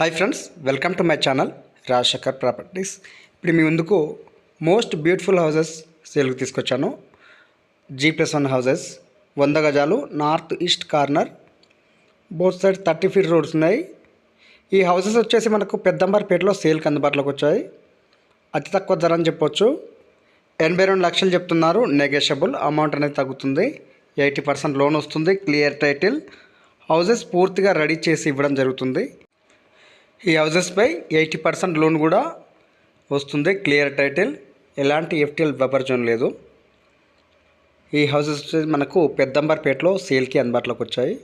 Hi friends welcome to my channel Rajasekhar properties ఇప్పుడు మీ ముందుకు మోస్ట్ బ్యూటిఫుల్ హౌసెస్ సేల్కి తీసుకొచ్చాను. జీ ప్లస్ వన్ హౌసెస్ వంద గజాలు north east corner both side thirty feet roads ఉన్నాయి. ఈ హౌసెస్ వచ్చేసి మనకు పెద్దంబర్పేటలో సేల్కి అందుబాటులోకి వచ్చాయి. అతి తక్కువ ధర అని చెప్పొచ్చు. ఎనభై రెండు లక్షలు చెప్తున్నారు నెగోషియబుల్ అమౌంట్ అనేది తగ్గుతుంది. ఎయిటీ పర్సెంట్ లోన్ వస్తుంది క్లియర్ టైటిల్ హౌసెస్ పూర్తిగా రెడీ చేసి ఇవ్వడం జరుగుతుంది. ఈ హౌజెస్పై ఎయిటీ పర్సెంట్ లోన్ కూడా వస్తుంది క్లియర్ టైటిల్. ఎలాంటి ఎఫ్టీఎల్ జోన్ లేదు. ఈ హౌసెస్ మనకు పెద్దంబర్పేటలో సేల్కి అందుబాటులోకి వచ్చాయి.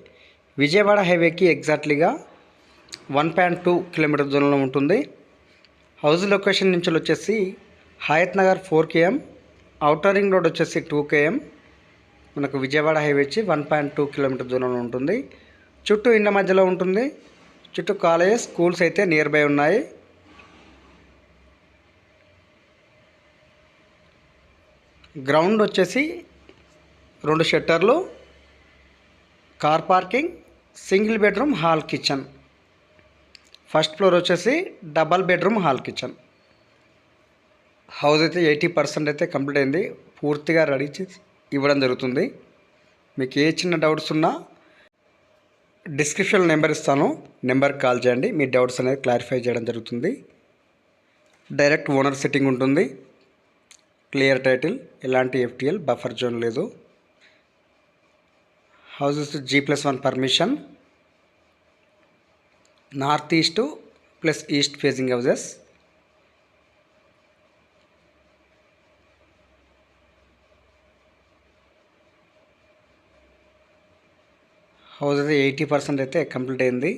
విజయవాడ హైవేకి ఎగ్జాక్ట్లీగా వన్ పాయింట్ టూ కిలోమీటర్ దూరంలో ఉంటుంది. హౌస్ లొకేషన్ నుంచి వచ్చేసి Hayat Nagar four KM outer ring road వచ్చేసి టూ కేఎం మనకు విజయవాడ హైవే వచ్చి వన్ పాయింట్ టూ కిలోమీటర్ దూరంలో ఉంటుంది. చుట్టూ ఇండ్ల మధ్యలో ఉంటుంది. చుట్టూ కాలేజ్ స్కూల్స్ అయితే నియర్ బై ఉన్నాయి. గ్రౌండ్ వచ్చేసి రెండు షట్టర్లు car parking single bedroom hall kitchen. First floor వచ్చేసి double bedroom hall kitchen. House అయితే ఎయిటీ పర్సెంట్ అయితే కంప్లీట్ అయింది. పూర్తిగా రెడీ చేసి ఇవ్వడం జరుగుతుంది. మీకు ఏ చిన్న డౌట్స్ ఉన్నా డిస్క్రిప్షన్ నెంబర్ ఇస్తాను. నెంబర్ కాల్ చేయండి. మీ డౌట్స్ అనేది క్లారిఫై చేయడం జరుగుతుంది. డైరెక్ట్ ఓనర్ సెట్టింగ్ ఉంటుంది. Clear title. ఎలాంటి ఎఫ్టీఎల్? బఫర్ జోన్ లేదు. Houses G plus one permission. North east plus east facing houses. House అయితే ఎయిటీ పర్సెంట్ అయితే కంప్లీట్ అయింది.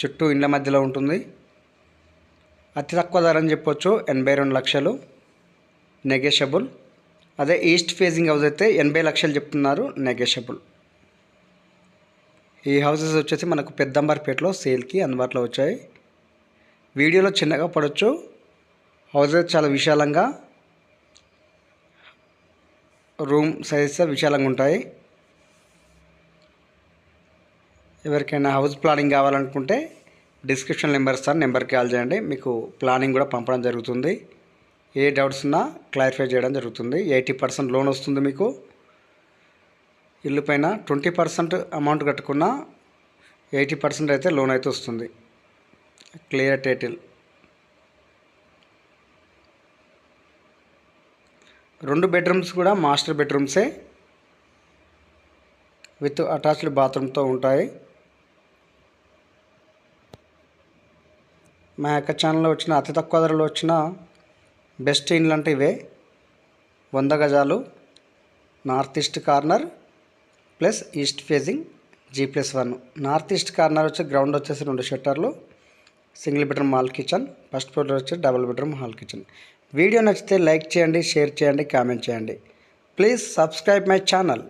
చుట్టూ ఇండ్ల మధ్యలో ఉంటుంది. అతి తక్కువ ధర అని చెప్పొచ్చు ఎనభై రెండు లక్షలు. నెగెషబుల్ అదే ఈస్ట్ ఫేజింగ్ హౌస్ అయితే ఎనభై లక్షలు చెప్తున్నారు నెగెషబుల్ ఈ హౌసెస్ వచ్చేసి మనకు పెద్దంబర్పేటలో సేల్కి అందుబాటులో వచ్చాయి. వీడియోలో చిన్నగా పడవచ్చు హౌసెస్ చాలా విశాలంగా. రూమ్ సైజెస్ విశాలంగా ఉంటాయి. ఎవరికైనా హౌస్ ప్లానింగ్ కావాలనుకుంటే డిస్క్రిప్షన్ నెంబర్ ఇస్తాను నెంబర్కి కాల్ చేయండి. మీకు ప్లానింగ్ కూడా పంపడం జరుగుతుంది. ఏ డౌట్స్ ఉన్నా క్లారిఫై చేయడం జరుగుతుంది. ఎయిటీ పర్సెంట్ లోన్ వస్తుంది మీకు. ఇల్లు పైన ట్వంటీ పర్సెంట్ అమౌంట్ కట్టుకున్న ఎయిటీ పర్సెంట్ అయితే లోన్ అయితే వస్తుంది. క్లియర్ టైటిల్ రెండు బెడ్రూమ్స్ కూడా మాస్టర్ బెడ్రూమ్సే విత్ అటాచ్డ్ బాత్రూమ్తో ఉంటాయి. మా యొక్క ఛానల్లో వచ్చిన అతి తక్కువ ధరలో వచ్చిన బెస్ట్ ఇండ్లు అంటే ఇవే. వంద గజాలు north east corner plus east facing G plus one north east corner వచ్చి గ్రౌండ్ వచ్చేసి రెండు షట్టర్లు single bedroom hall kitchen first floor వచ్చి double bedroom hall kitchen video నచ్చితే లైక్ చేయండి షేర్ చేయండి కామెంట్ చేయండి. Please subscribe my channel